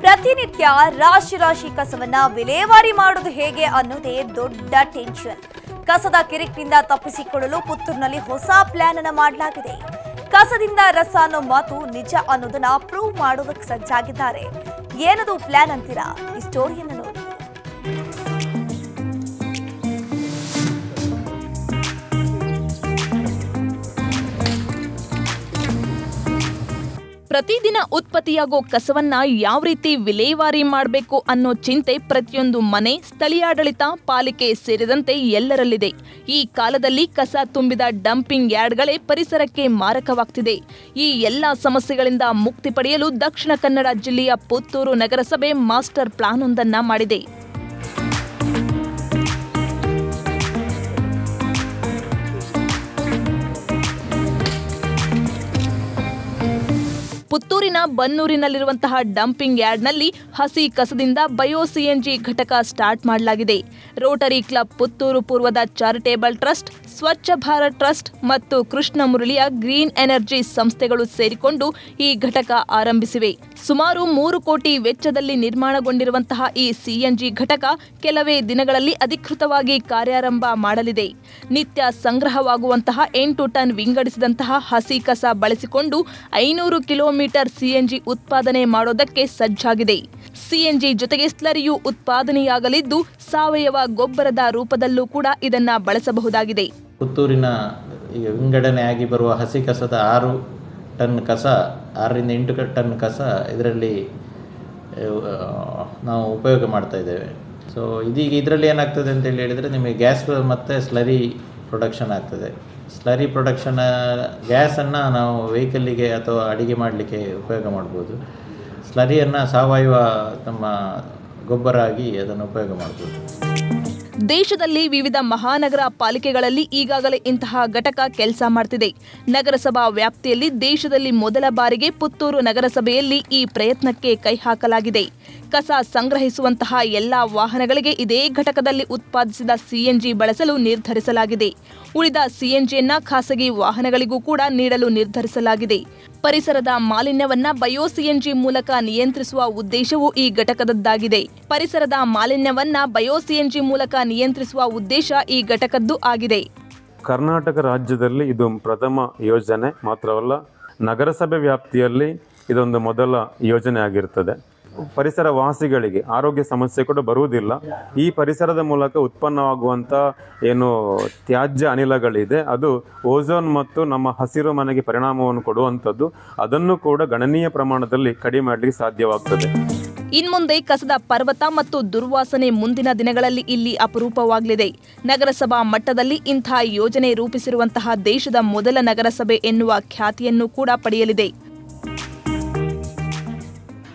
ಪ್ರತಿನಿತ್ಯ ರಾಶಿ ರಾಶಿ ಕಸವನ್ನ ವಿಲೇವಾರಿ ಮಾಡೋದು ಹೇಗೆ ಅನ್ನೋದೇ ದೊಡ್ಡ ಟೆನ್ಷನ್ ಕಸದ ಕಿರಿಕ್ನಿಂದ ತಪ್ಪಿಸಿಕೊಳ್ಳಲು ಪುತ್ತೂರಿನಲ್ಲಿ ಹೊಸ ಪ್ಲಾನ್ ಅನ್ನ ಮಾಡಲಾಗಿದೆ. ಕಸದಿಂದ ರಸ ಅನ್ನೋ ಮಾತು ನಿಜ ಅನ್ನೋದನ್ನ ಪ್ರೂವ್ ಮಾಡೋದಕ್ಕೆ ಸಜ್ಜಾಗಿದ್ದಾರೆ. ಏನದು ಪ್ಲಾನ್ ಅಂತೀರಾ? ಈ ಸ್ಟೋರಿಯನ್ನು ಪ್ರತಿದಿನ ಉತ್ಪತ್ತಿಯಾಗೋ ಕಸವನ್ನ ಯಾವ ರೀತಿ ವಿಲೇವಾರಿ ಮಾಡಬೇಕು ಅನ್ನೋ ಚಿಂತೆ ಪ್ರತಿಯೊಂದು ಮನೆ, ಸ್ಥಳೀಯಾಡಳಿತ, ಪಾಲಿಕೆ ಸೇರಿದಂತೆ ಎಲ್ಲರಲ್ಲಿದೆ. ಈ ಕಾಲದಲ್ಲಿ ಕಸ ತುಂಬಿದ ಡಂಪಿಂಗ್ ಯಾರ್ಡ್ಗಳೇ ಪರಿಸರಕ್ಕೆ ಮಾರಕವಾಗ್ತಿದೆ. ಈ ಎಲ್ಲ ಸಮಸ್ಯೆಗಳಿಂದ ಮುಕ್ತಿ ಪಡೆಯಲು ದಕ್ಷಿಣ ಕನ್ನಡ ಜಿಲ್ಲೆಯ ಪುತ್ತೂರು ನಗರಸಭೆ ಮಾಸ್ಟರ್ ಪ್ಲಾನ್ ಒಂದನ್ನ ಮಾಡಿದೆ. ಪುತ್ತೂರಿನ ಬನ್ನೂರಿನಲ್ಲಿರುವಂತಹ ಡಂಪಿಂಗ್ ಯಾರ್ಡ್ನಲ್ಲಿ ಹಸಿ ಕಸದಿಂದ ಬಯೋ ಸಿಎನ್ಜಿ ಘಟಕ ಸ್ಟಾರ್ಟ್ ಮಾಡಲಾಗಿದೆ. ರೋಟರಿ ಕ್ಲಬ್ ಪುತ್ತೂರು ಪೂರ್ವದ charitable trust, Swachh Bharat trust ಮತ್ತು ಕೃಷ್ಣ ಮುರಳಿಯ ಗ್ರೀನ್ ಎನರ್ಜಿ ಸಂಸ್ಥೆಗಳು ಸೇರಿಕೊಂಡು ಈ ಘಟಕ ಆರಂಭಿಸಿವೆ. ಸುಮಾರು ಮೂರು ಕೋಟಿ ವೆಚ್ಚದಲ್ಲಿ ನಿರ್ಮಾಣಗೊಂಡಿರುವಂತಹ ಈ ಸಿಎನ್ಜಿ ಘಟಕ ಕೆಲವೇ ದಿನಗಳಲ್ಲಿ ಅಧಿಕೃತವಾಗಿ ಕಾರ್ಯಾರಂಭ ಮಾಡಲಿದೆ. ನಿತ್ಯ ಸಂಗ್ರಹವಾಗುವಂತಹ ಎಂಟು ಟನ್ ವಿಂಗಡಿಸಿದಂತಹ ಹಸಿ ಕಸ ಬಳಸಿಕೊಂಡು ಐನೂರು ಕಿಲೋಮೀಟರ್ ಸಿಎನ್ಜಿ ಉತ್ಪಾದನೆ ಮಾಡೋದಕ್ಕೆ ಸಜ್ಜಾಗಿದೆ. ಸಿಎನ್ಜಿ ಜೊತೆಗೆ ಸ್ಲರಿಯು ಉತ್ಪಾದನೆಯಾಗಲಿದ್ದು ಸಾವಯವ ಗೊಬ್ಬರದ ರೂಪದಲ್ಲೂ ಕೂಡ ಇದನ್ನ ಬಳಸಬಹುದಾಗಿದೆ. ಪುತ್ತೂರಿನ ವಿಂಗಡಣೆಯಾಗಿ ಬರುವ ಹಸಿ ಕಸದ ಆರು ಟನ್ ಕಸ, ಆರರಿಂದ ಎಂಟು ಟನ್ ಕಸ ಇದರಲ್ಲಿ ನಾವು ಉಪಯೋಗ ಮಾಡ್ತಾ ಇದ್ದೇವೆ. ಸೊ ಇದೀಗ ಇದರಲ್ಲಿ ಏನಾಗ್ತದೆ ಅಂತ ಹೇಳಿ ಹೇಳಿದರೆ ನಿಮಗೆ ಗ್ಯಾಸ್ ಮತ್ತು ಸ್ಲರಿ ಪ್ರೊಡಕ್ಷನ್ ಆಗ್ತದೆ. ಸ್ಲರಿ ಪ್ರೊಡಕ್ಷನ್ ಗ್ಯಾಸನ್ನು ನಾವು ವೆಹಿಕಲ್ಲಿಗೆ ಅಥವಾ ಅಡಿಗೆ ಮಾಡಲಿಕ್ಕೆ ಉಪಯೋಗ ಮಾಡ್ಬೋದು. ಸ್ಲರಿಯನ್ನು ಸಾವಯವ ನಮ್ಮ ಗೊಬ್ಬರ ಆಗಿ ಅದನ್ನು ಉಪಯೋಗ ಮಾಡ್ಬೋದು. ದೇಶದಲ್ಲಿ ವಿವಿಧ ಮಹಾನಗರ ಪಾಲಿಕೆಗಳಲ್ಲಿ ಈಗಾಗಲೇ ಇಂತಹ ಘಟಕ ಕೆಲಸ ಮಾಡ್ತಿದೆ. ನಗರಸಭಾ ವ್ಯಾಪ್ತಿಯಲ್ಲಿ ದೇಶದಲ್ಲಿ ಮೊದಲ ಬಾರಿಗೆ ಪುತ್ತೂರು ನಗರಸಭೆಯಲ್ಲಿ ಈ ಪ್ರಯತ್ನಕ್ಕೆ ಕೈ ಹಾಕಲಾಗಿದೆ. ಕಸ ಸಂಗ್ರಹಿಸುವಂತಹ ಎಲ್ಲಾ ವಾಹನಗಳಿಗೆ ಇದೇ ಘಟಕದಲ್ಲಿ ಉತ್ಪಾದಿಸಿದ ಸಿಎನ್ಜಿ ಬಳಸಲು ನಿರ್ಧರಿಸಲಾಗಿದೆ. ಉಳಿದ ಸಿಎನ್ಜಿಯನ್ನ ಖಾಸಗಿ ವಾಹನಗಳಿಗೂ ಕೂಡ ನೀಡಲು ನಿರ್ಧರಿಸಲಾಗಿದೆ. ಪರಿಸರದ ಮಾಲಿನ್ಯವನ್ನ ಬಯೋ ಸಿಎನ್ಜಿ ಮೂಲಕ ನಿಯಂತ್ರಿಸುವ ಉದ್ದೇಶವು ಈ ಘಟಕದದ್ದಾಗಿದೆ. ಪರಿಸರದ ಮಾಲಿನ್ಯವನ್ನ ಬಯೋ ಸಿಎನ್ಜಿ ಮೂಲಕ ನಿಯಂತ್ರಿಸುವ ಉದ್ದೇಶ ಈ ಘಟಕದ್ದು ಆಗಿದೆ. ಕರ್ನಾಟಕ ರಾಜ್ಯದಲ್ಲಿ ಇದು ಪ್ರಥಮ ಯೋಜನೆ ಮಾತ್ರವಲ್ಲ, ನಗರಸಭೆ ವ್ಯಾಪ್ತಿಯಲ್ಲಿ ಇದೊಂದು ಮೊದಲ ಯೋಜನೆ ಆಗಿರ್ತದೆ. ಪರಿಸರ ವಾಸಿಗಳಿಗೆ ಆರೋಗ್ಯ ಸಮಸ್ಯೆ ಕೂಡ ಬರುವುದಿಲ್ಲ. ಈ ಪರಿಸರದ ಮೂಲಕ ಉತ್ಪನ್ನವಾಗುವಂಥ ಏನು ತ್ಯಾಜ್ಯ ಅನಿಲಗಳಿದೆ, ಅದು ಓಝೋನ್ ಮತ್ತು ನಮ್ಮ ಹಸಿರು ಮನೆಗೆ ಪರಿಣಾಮವನ್ನು ಕೊಡುವಂಥದ್ದು. ಅದನ್ನು ಕೂಡ ಗಣನೀಯ ಪ್ರಮಾಣದಲ್ಲಿ ಕಡಿಮೆ ಮಾಡಲಿಕ್ಕೆ ಸಾಧ್ಯವಾಗ್ತದೆ. ಇನ್ಮುಂದೆ ಕಸದ ಪರ್ವತ ಮತ್ತು ದುರ್ವಾಸನೆ ಮುಂದಿನ ದಿನಗಳಲ್ಲಿ ಇಲ್ಲಿ ಅಪರೂಪವಾಗಲಿದೆ. ನಗರಸಭಾ ಮಟ್ಟದಲ್ಲಿ ಇಂಥ ಯೋಜನೆ ರೂಪಿಸಿರುವಂತಹ ದೇಶದ ಮೊದಲ ನಗರಸಭೆ ಎನ್ನುವ ಖ್ಯಾತಿಯನ್ನು ಕೂಡ ಪಡೆಯಲಿದೆ.